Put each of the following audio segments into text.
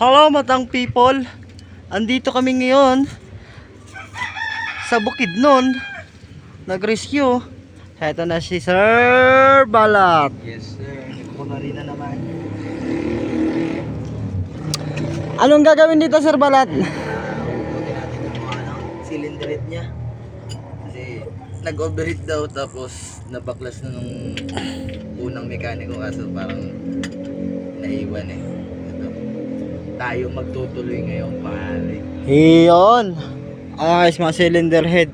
Hello matang people. Andito kami ngayon sa bukid nun. Nag-rescue. Ito na si Sir Balat. Yes sir, nagkumari na naman. Anong gagawin dito Sir Balat? Huwagin natin yung mga ano, cylinderette niya. Kasi nag-overheat daw tapos nabaklas na nung unang mekaniko kaso parang naiwan eh. Tayo magtutuloy ngayon pare. Iyon. Ayos mga cylinder head.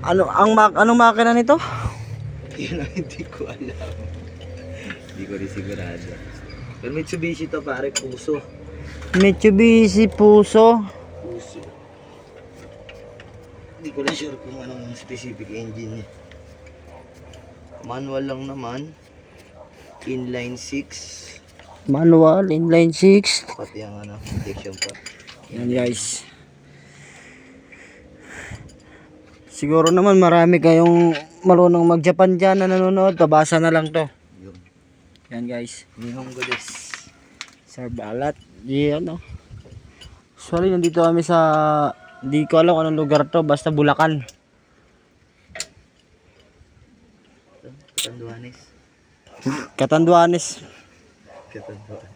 Ano ang mak anong makina nito? Yun ang hindi ko alam. hindi ko rin sigurado. Pero Mitsubishi to pare, puso. Mitsubishi Puso. Puso. Hindi ko na sure kung anong specific engine niya. Manual lang naman. Inline 6. Manual inline 6. Pati ang ano, protection pa. Yan guys. Siguro naman marami kayong marunong mag-Japan dyan na nanonood. Pabasa na lang to. Yun. Yan guys. Nihongo desu. Sir Balat. Yan oh. Sorry, nandito kami sa... Di ko alam anong lugar to. Basta Bulacan. Katanduanes. Katanduanes. Katanduanes.